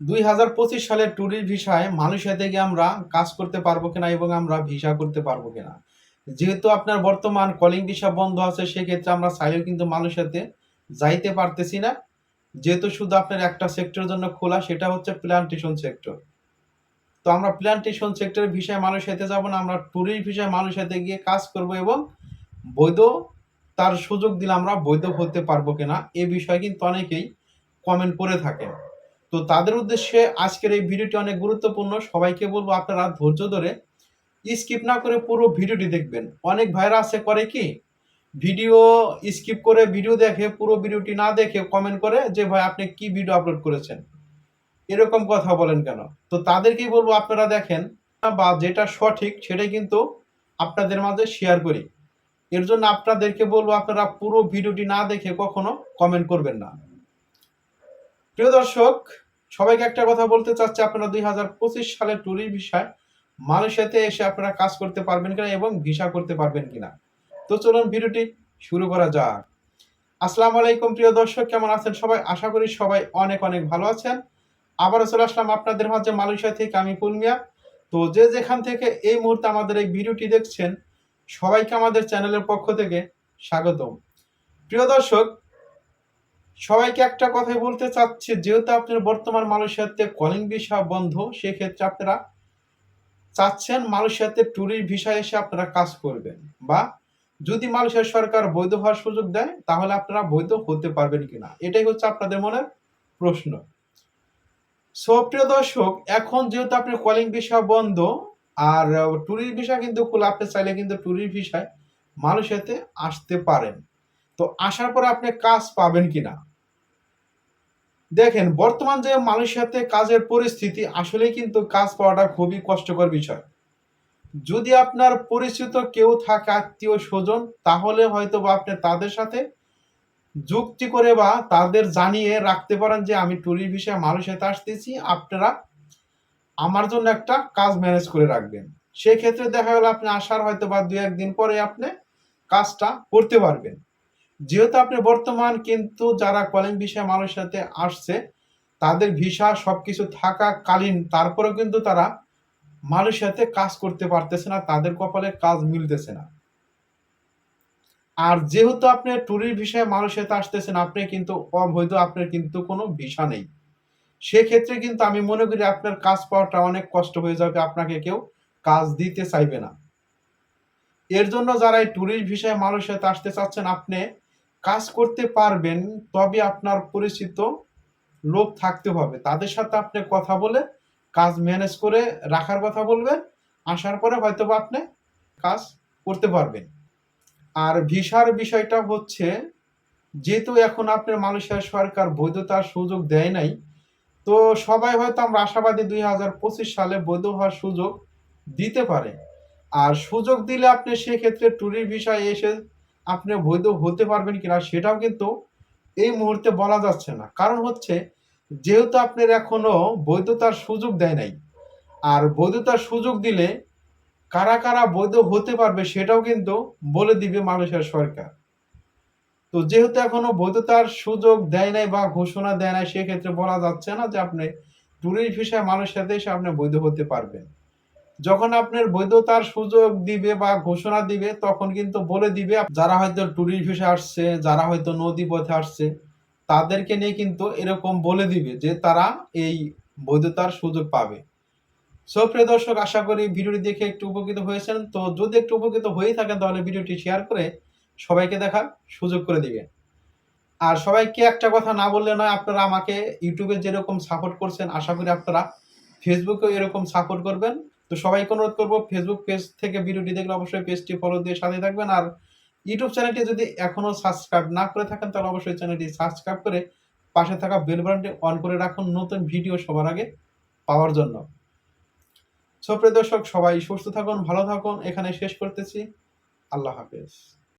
দুই হাজার পঁচিশ ভিসায় মালয়েশিয়া থেকে আমরা কাজ করতে পারব কিনা এবং আমরা ভিসা করতে পারব কিনা। যেহেতু আপনার বর্তমান কলিং ভিসা বন্ধ আছে, সেক্ষেত্রে আমরা চাইলেও কিন্তু মালয়েশিয়াতে যাইতে পারতেছি না। যেহেতু শুধু আপনার একটা সেক্টরের জন্য খোলা, সেটা হচ্ছে প্ল্যান্টেশন সেক্টর তো আমরা প্ল্যান্টেশন সেক্টরের ভিসায় মালয়েশিয়াতে যাব না, আমরা ট্যুরিস্ট ভিসায় মালয়েশিয়াতে গিয়ে কাজ করব এবং বৈধ, তার সুযোগ দিলে আমরা বৈধ হতে পারব কিনা, এ বিষয়ে কিন্তু অনেকেই কমেন্ট করে থাকেন। তো তাদের উদ্দেশ্যে আজকের এই ভিডিওটি অনেক গুরুত্বপূর্ণ। সবাইকে বলব আপনারা ধৈর্য ধরে স্কিপ না করে পুরো ভিডিওটি দেখবেন। অনেক ভাইরা আছে, করে কি? ভিডিও স্কিপ করে ভিডিও দেখে, পুরো ভিডিওটি না দেখে কমেন্ট করে যে, ভাই, আপনি কি ভিডিও আপলোড করেছেন? এরকম কথা বলেন কেন? তো তাদেরকেই বলব, আপনারা দেখেন, বা যেটা সঠিক সেটাই কিন্তু আপনাদের মাঝে শেয়ার করি। এর জন্য আপনাদেরকে বলব, আপনারা পুরো ভিডিওটি না দেখে কখনো কমেন্ট করবেন না। প্রিয় দর্শক, সবাইকে একটা কথা বলতে চাচ্ছি আপনারা দুই হাজার পঁচিশ সালে ট্যুরিস্ট ভিসায় মালয়েশিয়াতে এসে আপনারা কাজ করতে পারবেন কিনা এবং ভিসা করতে পারবেন কিনা? তো চলুন ভিডিওটি শুরু করা যাক। আসসালামু আলাইকুম প্রিয় দর্শক, কেমন আছেন সবাই? আশা করি সবাই অনেক অনেক ভালো আছেন। আবারও চলে আসলাম আপনাদের মাঝে মালয়েশিয়া থেকে আমি পুলমিয়া তো যে যেখান থেকে এই মুহূর্তে আমাদের এই ভিডিওটি দেখছেন, সবাইকে আমাদের চ্যানেলের পক্ষ থেকে স্বাগতম। প্রিয় দর্শক সবাইকে একটা কথাই বলতে চাচ্ছি, যেহেতু আপনার বর্তমান মালয়েশিয়াতে কলিং ভিসা বন্ধ, সেক্ষেত্রে আপনারা চাচ্ছেন মালয়েশিয়াতে ট্যুরিস্ট ভিসা এসে আপনারা কাজ করবেন। বা যদি মালয়েশিয়ার সরকার বৈধ হওয়ার সুযোগ দেয়, তাহলে আপনারা বৈধ হতে পারবেন কিনা? এটাই হচ্ছে আপনাদের মনের প্রশ্ন। সো, প্রিয় দর্শক, এখন যেহেতু আপনার কলিং ভিসা বন্ধ, আর ট্যুরিস্ট ভিসা কিন্তু খোলা আপনি চাইলে কিন্তু ট্যুরিস্ট ভিসায় মালয়েশিয়াতে আসতে পারেন। তো আসার পরে আপনি কাজ পাবেন কি না দেখেন, বর্তমান যে মালয়েশিয়াতে কাজের পরিস্থিতি, আসলেই কিন্তু কাজ পাওয়াটা খুবই কষ্টকর বিষয়। যদি আপনার পরিচিত কেউ থাকে, আত্মীয় স্বজন, তাহলে হয়তো বা আপনি তাদের সাথে যুক্তি করে বা তাদের জানিয়ে রাখতে পারেন যে, আমি ট্যুরিস্ট ভিসায় মালয়েশিয়াতে আসতেছি, আপনারা আমার জন্য একটা কাজ ম্যানেজ করে রাখবেন। সেই ক্ষেত্রে দেখা গেল, আপনি আসার হয়তো বা দু একদিন পরে আপনি কাজটা করতে পারবেন। যেহেতু আপনি বর্তমান কিন্তু যারা কলিং ভিসায় মালয়েশিয়াতে আসছে, তাদের ভিসা সবকিছু থাকাকালীন তারপরেও কিন্তু তারা মালয়েশিয়াতে কাজ করতে পারতেছে না, তাদের কপালে কাজ মিলতেছে না। আর যেহেতু আপনি ট্যুরিস্ট ভিসায় মালয়েশিয়াতে আসতেছেন, আপনি কিন্তু অবৈধ, আপনার কিন্তু কোনো ভিসা নেই। সেক্ষেত্রে কিন্তু আমি মনে করি আপনার কাজ পাওয়াটা অনেক কষ্ট হয়ে যাবে, আপনাকে কেউ কাজ দিতে চাইবে না। এর জন্য যারা এই ট্যুরিস্ট ভিসায় মালয়েশিয়াতে আসতে চাচ্ছেন, আপনি কাজ করতে পারবেন, তবে আপনার পরিচিত লোক থাকতে হবে। তাদের সাথে আপনি কথা বলে কাজ ম্যানেজ করে রাখার কথা বলবেন, আসার পরে হয়তো বা আপনি কাজ করতে পারবেন। আর ভিসার বিষয়টা হচ্ছে, যেহেতু এখন আপনার মালয়েশিয়ার সরকার বৈধতার সুযোগ দেয় নাই, তো সবাই হয়তো আমরা আশাবাদী দুই হাজার পঁচিশ সালে বৈধ হওয়ার সুযোগ দিতে পারে। আর সুযোগ দিলে আপনি সেক্ষেত্রে ট্যুরিস্ট ভিসায় এসে আপনি বৈধ হতে পারবেন কিনা সেটাও কিন্তু এই মুহূর্তে বলা যাচ্ছে না। কারণ হচ্ছে, যেহেতু আপনার এখনও বৈধতার সুযোগ দেয় নাই, আর বৈধতার সুযোগ দিলে কারা কারা বৈধ হতে পারবে সেটাও কিন্তু বলে দিবে মালয়েশিয়ার সরকার। তো যেহেতু এখনও বৈধতার সুযোগ দেয় নাই বা ঘোষণা দেয় নাই, সেক্ষেত্রে বলা যাচ্ছে না যে আপনি ট্যুরিস্ট ভিসায় মালয়েশিয়াতে এসে আপনি বৈধ হতে পারবেন। যখন আপনার বৈধতার সুযোগ দিবে বা ঘোষণা দিবে, তখন কিন্তু বলে দিবে, যারা হয়তো ট্যুরিস্ট ভিসা আসছে, যারা হয়তো নদী পথে আসছে, তাদেরকে নিয়ে কিন্তু এরকম বলে দিবে যে তারা এই বৈধতার সুযোগ পাবে। সো প্রিয় দর্শক, আশা করি ভিডিওটি দেখে একটু উপকৃত হয়েছেন। তো যদি একটু উপকৃত হয়েই থাকেন, তাহলে ভিডিওটি শেয়ার করে সবাইকে দেখার সুযোগ করে দিবে আর সবাইকে একটা কথা না বললে নয়, আপনারা আমাকে ইউটিউবে যেরকম সাপোর্ট করছেন, আশা করি আপনারা ফেসবুকেও এরকম সাপোর্ট করবেন। তো সবাইকে অনুরোধ করব ফেসবুক পেজ থেকে ভিডিওটি দেখলে অবশ্যই পেজটি ফলো দিয়ে সাথে থাকবেন। আর ইউটিউব চ্যানেলটি যদি এখনও সাবস্ক্রাইব না করে থাকেন, তাহলে অবশ্যই চ্যানেলটি সাবস্ক্রাইব করে পাশে থাকা বেল বাটনটি অন করে রাখুন নতুন ভিডিও সবার আগে পাওয়ার জন্য। সপ্রিয় দর্শক, সবাই সুস্থ থাকুন, ভালো থাকুন। এখানে শেষ করতেছি। আল্লাহ হাফেজ।